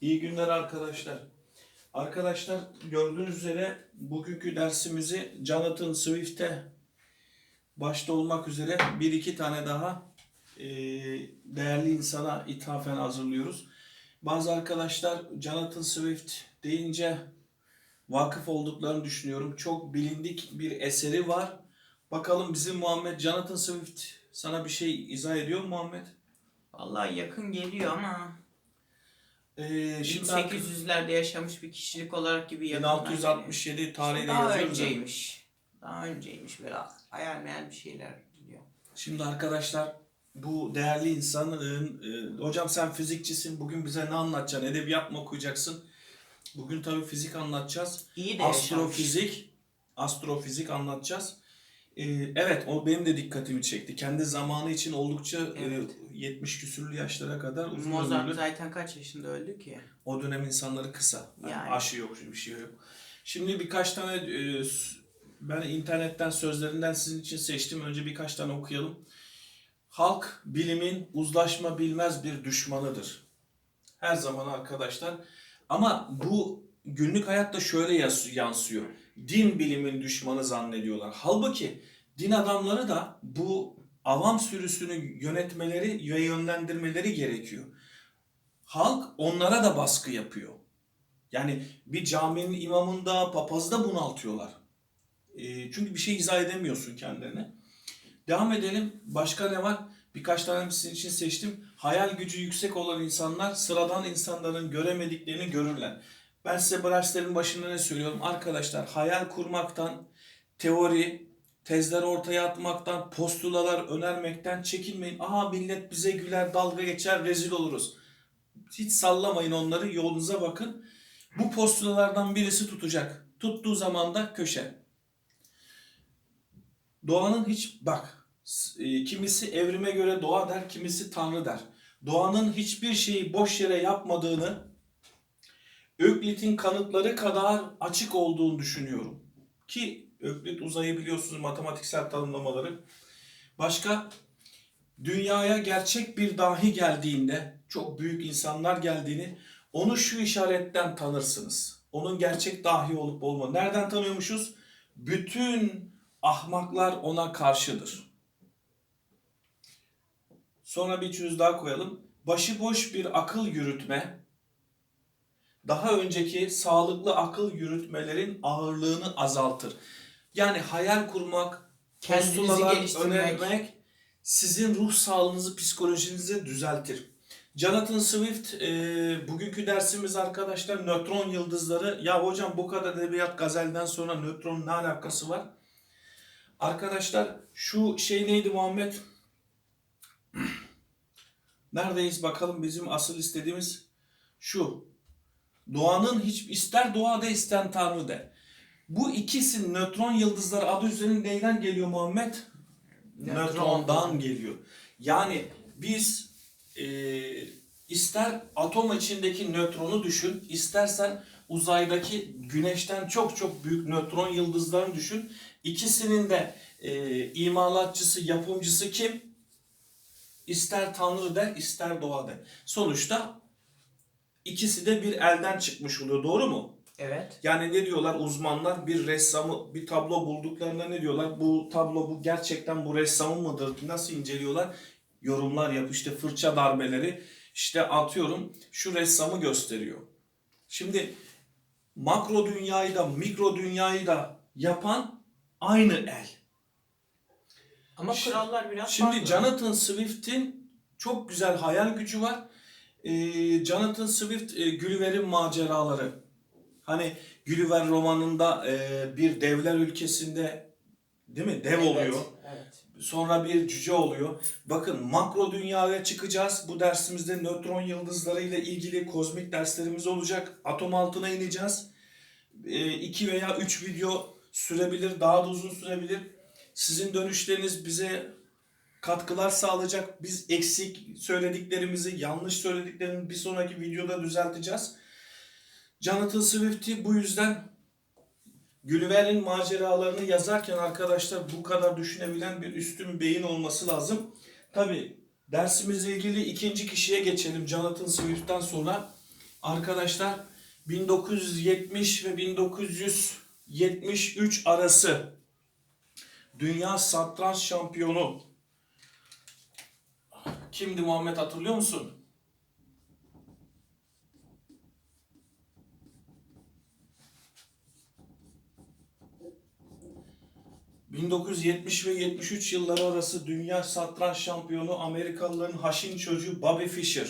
İyi günler arkadaşlar. Arkadaşlar gördüğünüz üzere bugünkü dersimizi Jonathan Swift'e başta olmak üzere bir iki tane daha e, değerli insana ithafen hazırlıyoruz. Bazı arkadaşlar Jonathan Swift deyince vakıf olduklarını düşünüyorum. Çok bilindik bir eseri var. Bakalım bizim Muhammed Jonathan Swift sana bir şey izah ediyor mu Muhammed? Vallahi yakın geliyor ama Ee, şimdi 1800'lerde yaşamış bir kişilik olarak gibi geliyor. 1667 tarihine Daha yazıyoruz. ama. önceymiş. Daha önceymiş hayal meyal bir şeyler diyor. Şimdi arkadaşlar bu değerli insanın e, hocam sen fizikçisin bugün bize ne anlatacaksın? Edebiyat mı okuyacaksın? Bugün tabii fizik anlatacağız. İyi de yaşamış. Astrofizik astrofizik anlatacağız. E, evet o benim de dikkatimi çekti. Kendi zamanı için oldukça e, Evet. 70 küsürlü yaşlara kadar uzun Mozart ömürlü. zaten kaç yaşında öldü ki? O dönem insanları kısa. Yani Yani. aşı yok, bir şey yok. Şimdi birkaç tane e, ben internetten sözlerinden sizin için seçtim. Önce birkaç tane okuyalım. Halk bilimin uzlaşma bilmez bir düşmanıdır. Her zaman arkadaşlar. Ama bu günlük hayatta şöyle yansıyor. Din bilimin düşmanı zannediyorlar. Halbuki din adamları da bu avam sürüsünü yönetmeleri ve yönlendirmeleri gerekiyor halk onlara da baskı yapıyor. Yani bir caminin imamında, papazı da bunaltıyorlar. E, çünkü bir şey izah edemiyorsun kendilerine. Devam edelim. Başka ne var? Birkaç tane sizin için seçtim. Hayal gücü yüksek olan insanlar sıradan insanların göremediklerini görürler. Ben size bu başında ne söylüyorum? Arkadaşlar hayal kurmaktan, teori, tezler ortaya atmaktan, postulalar önermekten çekinmeyin. Aha millet bize güler, dalga geçer, rezil oluruz. Hiç sallamayın onları, yolunuza bakın. Bu postulalardan birisi tutacak. Tuttuğu zaman da köşe. Doğanın hiç bak e, kimisi evrime göre doğa der, kimisi tanrı der. Doğanın hiçbir şeyi boş yere yapmadığını Öklit'in kanıtları kadar açık olduğunu düşünüyorum. Ki Öklit uzayı biliyorsunuz matematiksel tanımlamaları. Başka dünyaya gerçek bir dahi geldiğinde, çok büyük insanlar geldiğini, onu şu işaretten tanırsınız. Onun gerçek dahi olup olma. Nereden tanıyormuşuz? Bütün ahmaklar ona karşıdır. Sonra bir çöz daha koyalım. Başıboş bir akıl yürütme, daha önceki sağlıklı akıl yürütmelerin ağırlığını azaltır. Yani hayal kurmak, Kendinizi geliştirmek. önermek sizin ruh sağlığınızı, psikolojinizi düzeltir. Jonathan Swift, e, bugünkü dersimiz arkadaşlar nötron yıldızları. Ya hocam bu kadar edebiyat gazelden sonra nötron ne alakası var? Arkadaşlar şu şey neydi Muhammed? Neredeyiz bakalım bizim asıl istediğimiz şu. Doğanın hiç ister doğa de ister tanrı de. Bu ikisi nötron yıldızları adı üzerinde neyden geliyor Muhammed? Nötron. Nötrondan geliyor. Yani biz e, ister atom içindeki nötronu düşün, istersen uzaydaki güneşten çok çok büyük nötron yıldızlarını düşün. İkisinin de e, imalatçısı, yapımcısı kim? İster Tanrı de, ister doğa de. Sonuçta ikisi de bir elden çıkmış oluyor. Doğru mu? Evet. Yani ne diyorlar uzmanlar bir ressamı bir tablo bulduklarında ne diyorlar? Bu tablo bu gerçekten bu ressamın mıdır? Nasıl inceliyorlar? Yorumlar yap işte fırça darbeleri işte atıyorum şu ressamı gösteriyor. Şimdi makro dünyayı da mikro dünyayı da yapan aynı el. Ama Şimdi- kurallar biraz Şimdi farklı. Jonathan Swift'in çok güzel hayal gücü var. Ee, Jonathan Swift e, Gulliver'in maceraları. Hani Gulliver romanında e, bir devler ülkesinde değil mi? Dev oluyor. Evet. Sonra bir cüce oluyor. Bakın makro dünyaya çıkacağız. Bu dersimizde nötron yıldızları ile ilgili kozmik derslerimiz olacak. Atom altına ineceğiz. 2 veya 3 video sürebilir, daha da uzun sürebilir. Sizin dönüşleriniz bize katkılar sağlayacak. Biz eksik söylediklerimizi, yanlış söylediklerimizi bir sonraki videoda düzelteceğiz. Jonathan Swift'i bu yüzden Gulliver'in maceralarını yazarken arkadaşlar bu kadar düşünebilen bir üstün beyin olması lazım. Tabi dersimizle ilgili ikinci kişiye geçelim Jonathan Swift'ten sonra. arkadaşlar 1970 ve 1973 arası Dünya Satranç Şampiyonu kimdi Muhammed hatırlıyor musun? ...1970 ve 73 yılları arası dünya satranç şampiyonu Amerikalıların haşin çocuğu Bobby Fischer.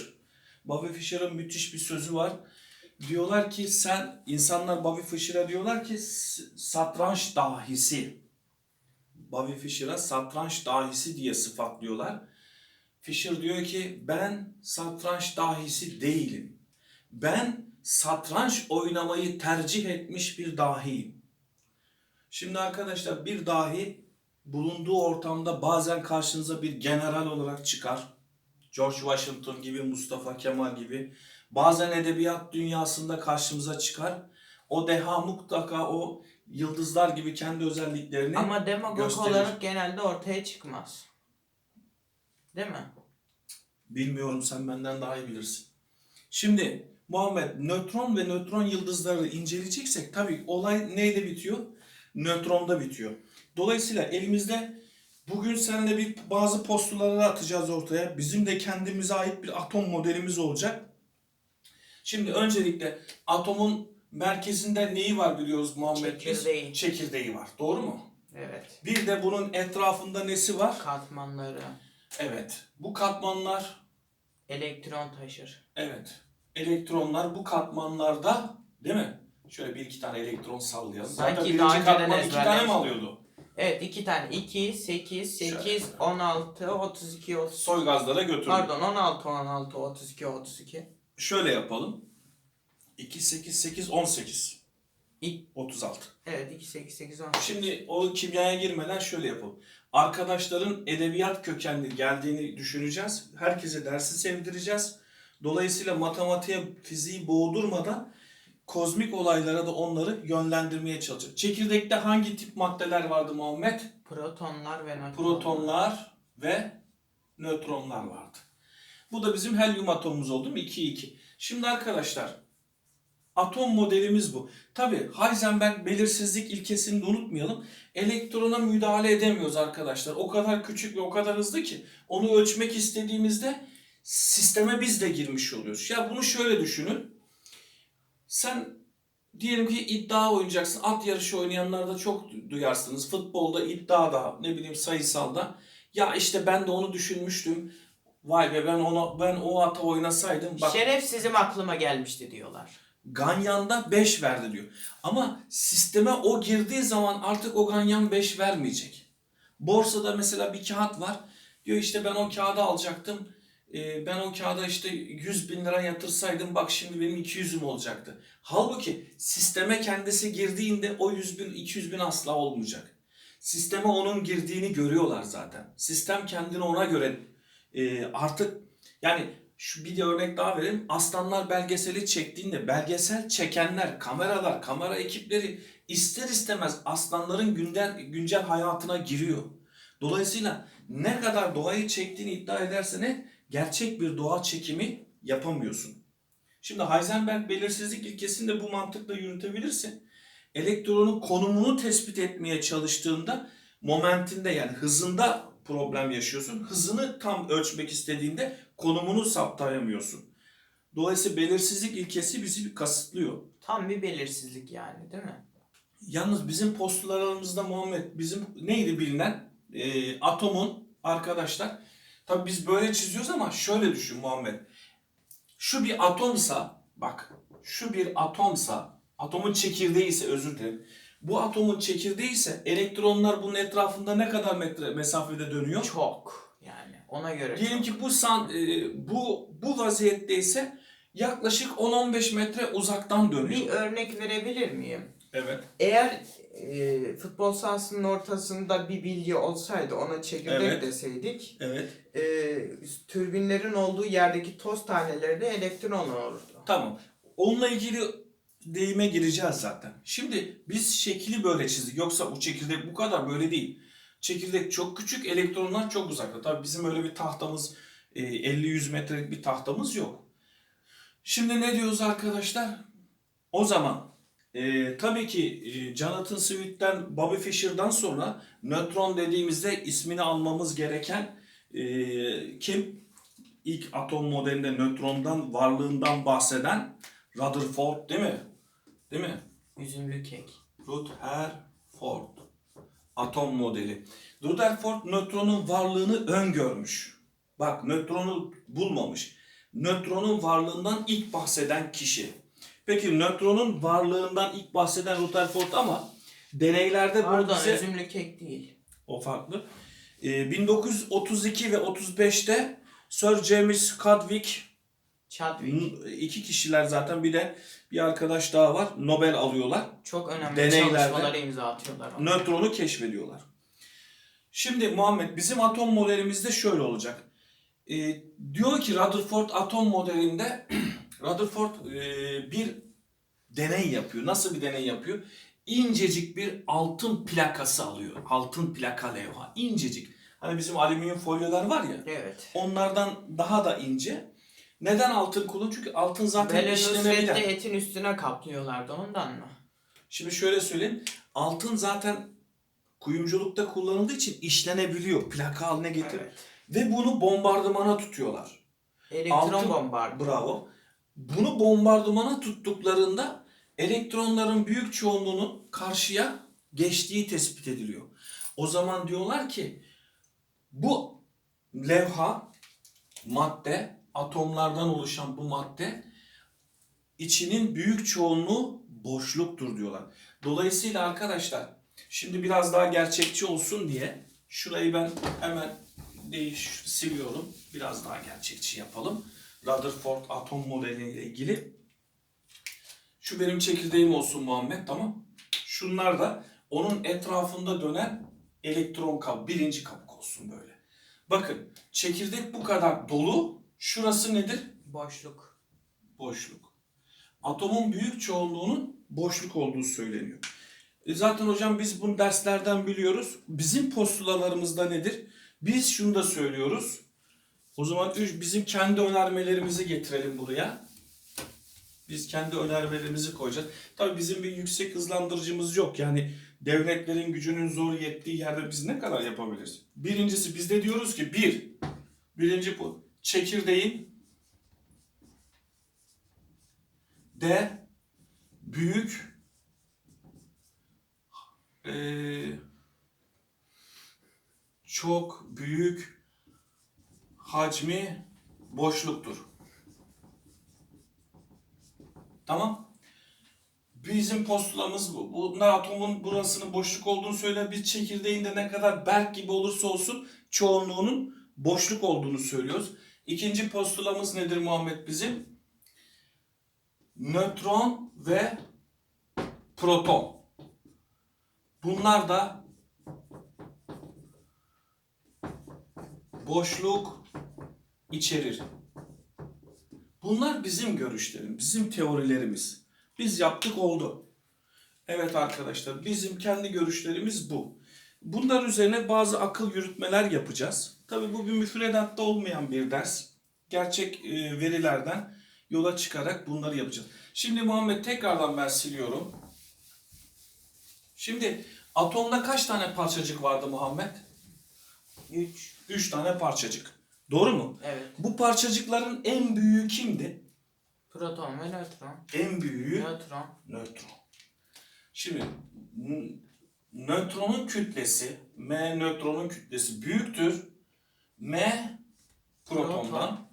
Bobby Fischer'ın müthiş bir sözü var. Diyorlar ki sen, insanlar Bobby Fischer'a diyorlar ki "S- satranç dahisi. Bobby Fischer'a satranç dahisi diye sıfatlıyorlar. Fischer diyor ki ben satranç dahisi değilim. Ben satranç oynamayı tercih etmiş bir dahiyim. Şimdi arkadaşlar bir dahi bulunduğu ortamda bazen karşınıza bir general olarak çıkar. George Washington gibi, Mustafa Kemal gibi. Bazen edebiyat dünyasında karşımıza çıkar. O deha mutlaka o yıldızlar gibi kendi özelliklerini Ama demagog gösterir. olarak genelde ortaya çıkmaz. Değil mi? Bilmiyorum sen benden daha iyi bilirsin. Şimdi Muhammed nötron ve nötron yıldızları inceleyeceksek tabii olay neyde bitiyor? Nötronda bitiyor. Dolayısıyla elimizde bugün seninle bir bazı postulları atacağız ortaya. Bizim de kendimize ait bir atom modelimiz olacak. Şimdi öncelikle atomun merkezinde neyi var biliyoruz Muhammed? biz? Çekirdeği. Çekirdeği var. Doğru mu? Evet. Bir de bunun etrafında nesi var? Katmanları. Evet. Bu katmanlar Elektron taşır. Evet. Elektronlar bu katmanlarda değil mi? Şöyle bir iki tane elektron sallayalım. Sanki Zaten daha birinci önceden katman iki tane mi ezberlemiştim. alıyordu? Evet iki tane. 2, 8, 8, Şöyle. 16, 32, 30. Soy gazlara götürdük. Pardon 16, 16, 32, 32. Şöyle yapalım. 2, 8, 8, 18. İlk- 36. Evet 2, 8, 8, 16. Şimdi o kimyaya girmeden şöyle yapalım. Arkadaşların edebiyat kökenli geldiğini düşüneceğiz. Herkese dersi sevdireceğiz. Dolayısıyla matematiğe, fiziği boğdurmadan kozmik olaylara da onları yönlendirmeye çalışacağız. Çekirdekte hangi tip maddeler vardı Muhammed? Protonlar ve nötronlar. Protonlar ve nötronlar vardı. Bu da bizim helyum atomumuz oldu mu? 2 2. Şimdi arkadaşlar atom modelimiz bu. Tabi Heisenberg belirsizlik ilkesini de unutmayalım. Elektrona müdahale edemiyoruz arkadaşlar. O kadar küçük ve o kadar hızlı ki onu ölçmek istediğimizde sisteme biz de girmiş oluyoruz. Ya bunu şöyle düşünün. Sen diyelim ki iddia oynayacaksın. At yarışı oynayanlar da çok duyarsınız. Futbolda iddiada ne bileyim sayısalda. Ya işte ben de onu düşünmüştüm. Vay be ben ona ben o ata oynasaydım. Bak Şerefsizim aklıma gelmişti diyorlar. Ganyan'da 5 verdi diyor. Ama sisteme o girdiği zaman artık o Ganyan 5 vermeyecek. Borsada mesela bir kağıt var. Diyor işte ben o kağıdı alacaktım. Ee, ben o kağıda işte 100 bin lira yatırsaydım bak şimdi benim 200'üm olacaktı. Halbuki sisteme kendisi girdiğinde o 100 bin 200 bin asla olmayacak. Sisteme onun girdiğini görüyorlar zaten. Sistem kendini ona göre e, artık yani şu bir de örnek daha vereyim. Aslanlar belgeseli çektiğinde belgesel çekenler, kameralar, kamera ekipleri ister istemez aslanların güncel, güncel hayatına giriyor. Dolayısıyla ne kadar doğayı çektiğini iddia edersen gerçek bir doğa çekimi yapamıyorsun. Şimdi Heisenberg belirsizlik ilkesini de bu mantıkla yürütebilirsin. Elektronun konumunu tespit etmeye çalıştığında momentinde yani hızında problem yaşıyorsun. Hızını tam ölçmek istediğinde konumunu saptayamıyorsun. Dolayısıyla belirsizlik ilkesi bizi kasıtlıyor. Tam bir belirsizlik yani değil mi? Yalnız bizim postullarımızda Muhammed bizim neydi bilinen Ee, atomun arkadaşlar tabi biz böyle çiziyoruz ama şöyle düşün Muhammed. Şu bir atomsa bak şu bir atomsa atomun çekirdeği ise özür dilerim. Bu atomun çekirdeği ise elektronlar bunun etrafında ne kadar metre mesafede dönüyor? Çok ona göre. Diyelim ki bu san, e, bu bu vaziyette ise yaklaşık 10-15 metre uzaktan dönüyor. bir örnek verebilir miyim? Evet. Eğer e, futbol sahasının ortasında bir bilye olsaydı ona çekirdek Evet. deseydik Evet. e, türbinlerin olduğu yerdeki toz taneleri de elektron olurdu. Tamam. Onunla ilgili deyime gireceğiz zaten. Şimdi biz şekli böyle çizdik. Yoksa bu çekirdek bu kadar böyle değil. Çekirdek çok küçük, elektronlar çok uzakta. Tabii bizim öyle bir tahtamız, e, 50-100 metrelik bir tahtamız yok. Şimdi ne diyoruz arkadaşlar? O zaman e, tabii ki e, Jonathan Swift'ten Bobby Fischer'dan sonra nötron dediğimizde ismini almamız gereken e, kim? İlk atom modelinde nötrondan varlığından bahseden Rutherford değil mi? Değil mi? Üzümlü kek. Rutherford atom modeli. Rutherford nötronun varlığını öngörmüş. Bak nötronu bulmamış. Nötronun varlığından ilk bahseden kişi. Peki nötronun varlığından ilk bahseden Rutherford ama deneylerde bunu Pardon bize üzümlü kek değil. o farklı. Ee, 1932 ve 35'te Sir James Chadwick Chadwick. iki kişiler zaten bir de bir arkadaş daha var. Nobel alıyorlar. Çok önemli Deneylerde- çalışmalara imza atıyorlar. ona. nötronu keşfediyorlar. Şimdi Muhammed bizim atom modelimizde şöyle olacak. Ee, diyor ki Rutherford atom modelinde Rutherford e, bir deney yapıyor. Nasıl bir deney yapıyor? İncecik bir altın plakası alıyor. Altın plaka levha. İncecik. Hani bizim alüminyum folyolar var ya. Evet. Onlardan daha da ince. Neden altın kullan? Çünkü altın zaten Böyle işlenebilen. Nusret'te etin üstüne kaplıyorlardı ondan mı? Şimdi şöyle söyleyeyim. Altın zaten kuyumculukta kullanıldığı için işlenebiliyor. Plaka haline getir. Evet. Ve bunu bombardımana tutuyorlar. Elektron Altın- bombardı. Bravo. Bunu bombardımana tuttuklarında elektronların büyük çoğunluğunun karşıya geçtiği tespit ediliyor. O zaman diyorlar ki bu levha madde atomlardan oluşan bu madde içinin büyük çoğunluğu boşluktur diyorlar. Dolayısıyla arkadaşlar şimdi biraz daha gerçekçi olsun diye şurayı ben hemen değiş siliyorum. Biraz daha gerçekçi yapalım. Rutherford atom modeliyle ilgili. Şu benim çekirdeğim olsun Muhammed tamam. Şunlar da onun etrafında dönen elektron kabı. Birinci kabuk olsun böyle. Bakın çekirdek bu kadar dolu. Şurası nedir? Boşluk. Boşluk. Atomun büyük çoğunluğunun boşluk olduğu söyleniyor. E zaten hocam biz bunu derslerden biliyoruz. Bizim postulalarımızda nedir? Biz şunu da söylüyoruz. O zaman üç- bizim kendi önermelerimizi getirelim buraya. Biz kendi önermelerimizi koyacağız. Tabii bizim bir yüksek hızlandırıcımız yok. Yani devletlerin gücünün zor yettiği yerde biz ne kadar yapabiliriz? Birincisi biz de diyoruz ki bir, birinci bu. Çekirdeğin de büyük eee, çok büyük hacmi boşluktur. Tamam. Bizim postulamız bu. Bunlar atomun burasının boşluk olduğunu söyler. Biz çekirdeğin de ne kadar berk gibi olursa olsun çoğunluğunun boşluk olduğunu söylüyoruz. İkinci postulamız nedir Muhammed bizim? nötron ve proton. Bunlar da boşluk içerir. Bunlar bizim görüşlerimiz, bizim teorilerimiz. Biz yaptık oldu. Evet arkadaşlar, bizim kendi görüşlerimiz bu. Bunlar üzerine bazı akıl yürütmeler yapacağız. Tabii bu bir müfredatta olmayan bir ders. Gerçek e, verilerden yola çıkarak bunları yapacağız. Şimdi Muhammed tekrardan ben siliyorum. Şimdi atomda kaç tane parçacık vardı Muhammed? 3. 3 tane parçacık. Doğru mu? Evet. Bu parçacıkların en büyüğü kimdi? Proton ve nötron. En büyüğü Nötron. nötron. Şimdi nötronun kütlesi, M nötronun kütlesi büyüktür. M protondan. Proton.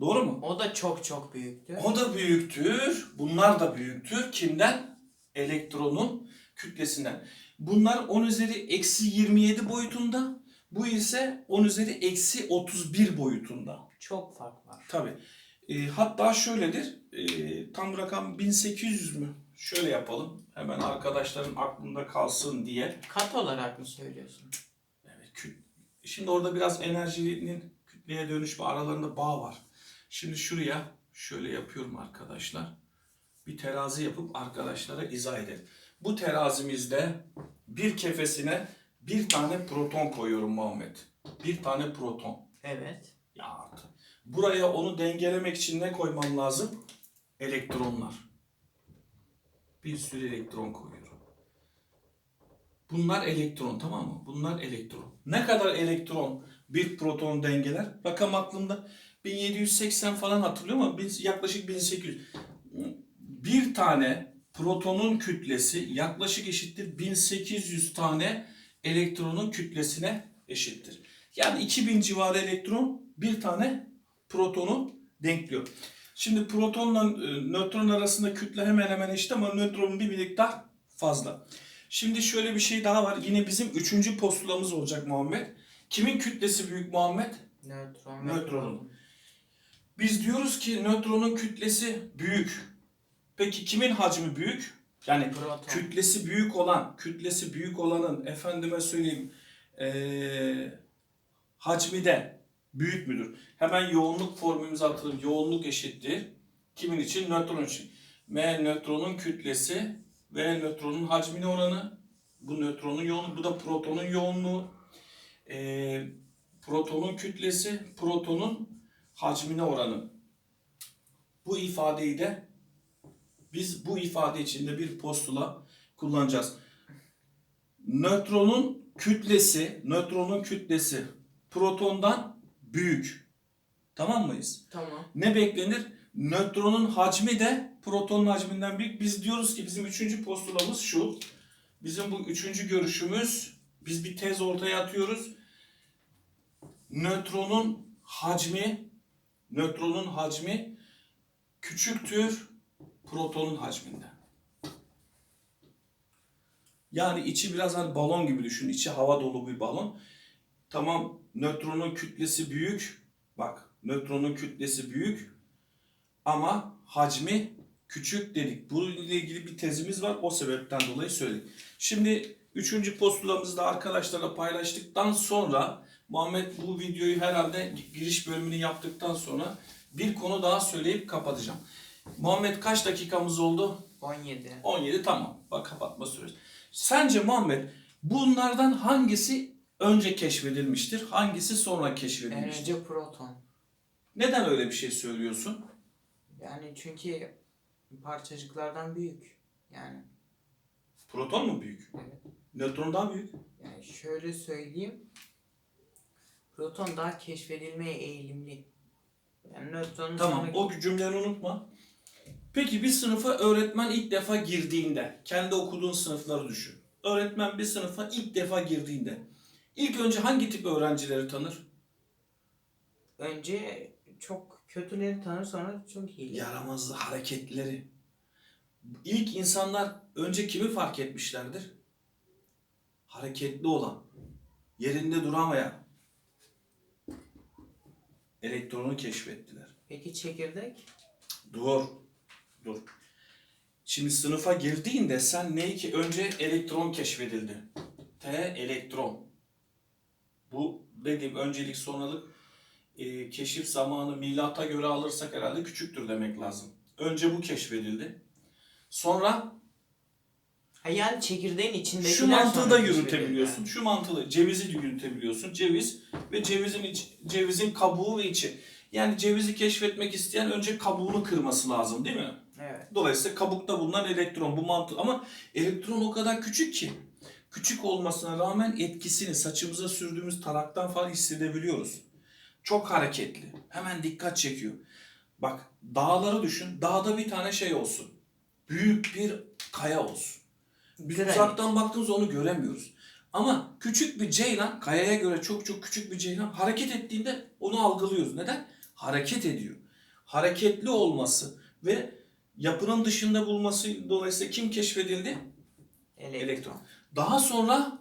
Doğru mu? O da çok çok büyüktü. O da büyüktür. Bunlar da büyüktür. Kimden? Elektronun kütlesinden. Bunlar 10 üzeri eksi 27 boyutunda. Bu ise 10 üzeri eksi 31 boyutunda. Çok fark var. Tabi. hatta şöyledir. E, tam rakam 1800 mü? Şöyle yapalım. Hemen arkadaşların aklında kalsın diye. Kat olarak mı söylüyorsun? Evet, kü- Şimdi orada biraz enerjinin kütleye dönüşme aralarında bağ var. Şimdi şuraya şöyle yapıyorum arkadaşlar. Bir terazi yapıp arkadaşlara izah edelim. Bu terazimizde bir kefesine bir tane proton koyuyorum Muhammed. Bir tane proton. Evet. Ya artık. Buraya onu dengelemek için ne koymam lazım? elektronlar. Bir sürü elektron koyuyorum. Bunlar elektron tamam mı? Bunlar elektron. Ne kadar elektron bir proton dengeler? Rakam aklımda 1780 falan hatırlıyorum ama yaklaşık 1800. Bir tane protonun kütlesi yaklaşık eşittir 1800 tane elektronun kütlesine eşittir. Yani 2000 civarı elektron bir tane protonu denkliyor. Şimdi protonla e, nötron arasında kütle hemen hemen eşit ama nötronun bir miktar fazla. Şimdi şöyle bir şey daha var. Yine bizim üçüncü postulamız olacak Muhammed. Kimin kütlesi büyük Muhammed? Nötron. Nötronun. Biz diyoruz ki nötronun kütlesi büyük. Peki kimin hacmi büyük? Yani Proton. kütlesi büyük olan, kütlesi büyük olanın efendime söyleyeyim eee hacmi de büyük müdür? Hemen yoğunluk formülümüzü hatırlayalım. Yoğunluk eşittir. Kimin için? Nötron için. M nötronun kütlesi ve nötronun hacmine oranı. Bu nötronun yoğunluğu, bu da protonun yoğunluğu. Eee, protonun kütlesi, protonun hacmine oranı. Bu ifadeyi de biz bu ifade içinde bir postula kullanacağız. Nötronun kütlesi, nötronun kütlesi protondan büyük. Tamam mıyız? Tamam. Ne beklenir? Nötronun hacmi de protonun hacminden büyük. Biz diyoruz ki bizim üçüncü postulamız şu. Bizim bu üçüncü görüşümüz, biz bir tez ortaya atıyoruz. Nötronun hacmi, nötronun hacmi küçüktür protonun hacminden. Yani içi biraz hani balon gibi düşün. İçi hava dolu bir balon. Tamam nötronun kütlesi büyük. Bak nötronun kütlesi büyük ama hacmi küçük dedik. Bununla ilgili bir tezimiz var. O sebepten dolayı söyledik. Şimdi üçüncü postulamızı da arkadaşlarla paylaştıktan sonra Muhammed bu videoyu herhalde giriş bölümünü yaptıktan sonra bir konu daha söyleyip kapatacağım. Muhammed kaç dakikamız oldu? 17. 17 tamam. Bak kapatma süresi. Sence Muhammed bunlardan hangisi önce keşfedilmiştir? Hangisi sonra keşfedilmiştir? önce proton. Neden öyle bir şey söylüyorsun? Yani çünkü parçacıklardan büyük. Yani Proton mu büyük? Evet. Nötron daha büyük. yani şöyle söyleyeyim. Proton daha keşfedilmeye eğilimli. Yani nötronun Tamam sonraki- o cümleni unutma. Peki bir sınıfa öğretmen ilk defa girdiğinde, kendi okuduğun sınıfları düşün. Öğretmen bir sınıfa ilk defa girdiğinde ilk önce hangi tip öğrencileri tanır? önce çok kötüleri tanır sonra çok iyi. Yaramazlı hareketleri. İlk insanlar önce kimi fark etmişlerdir? Hareketli olan, yerinde duramayan. Elektronu keşfettiler. Peki çekirdek? Dur. Dur. Şimdi sınıfa girdiğinde sen neyi ki önce elektron keşfedildi. T elektron. Bu dediğim öncelik sonralık e, keşif zamanı milata göre alırsak herhalde küçüktür demek lazım. Önce bu keşfedildi. Sonra Ha yani çekirdeğin içindekiler şu mantığı da yürütebiliyorsun. Şu mantığı cevizi de yürütebiliyorsun. Ceviz ve cevizin iç, cevizin kabuğu ve içi. Yani cevizi keşfetmek isteyen önce kabuğunu kırması lazım değil mi? Evet. Dolayısıyla kabukta bulunan elektron bu mantık ama elektron o kadar küçük ki küçük olmasına rağmen etkisini saçımıza sürdüğümüz taraktan falan hissedebiliyoruz. Çok hareketli. Hemen dikkat çekiyor. Bak dağları düşün. Dağda bir tane şey olsun. Büyük bir kaya olsun. Biz Granit. uzaktan baktığımızda onu göremiyoruz. Ama küçük bir ceylan, kayaya göre çok çok küçük bir ceylan hareket ettiğinde onu algılıyoruz. Neden? Hareket ediyor. Hareketli olması ve yapının dışında bulması dolayısıyla kim keşfedildi? Elektron. Elektron. Daha sonra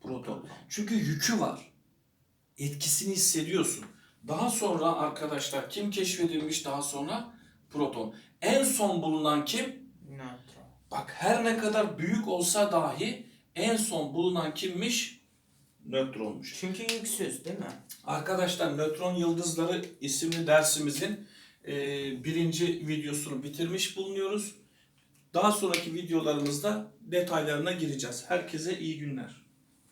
proton. Çünkü yükü var. Etkisini hissediyorsun. Daha sonra arkadaşlar kim keşfedilmiş daha sonra? Proton. En son bulunan kim? Nötron. Bak her ne kadar büyük olsa dahi en son bulunan kimmiş? Nötronmuş. Çünkü yüksüz değil mi? Arkadaşlar nötron yıldızları isimli dersimizin e, birinci videosunu bitirmiş bulunuyoruz. Daha sonraki videolarımızda detaylarına gireceğiz. Herkese iyi günler.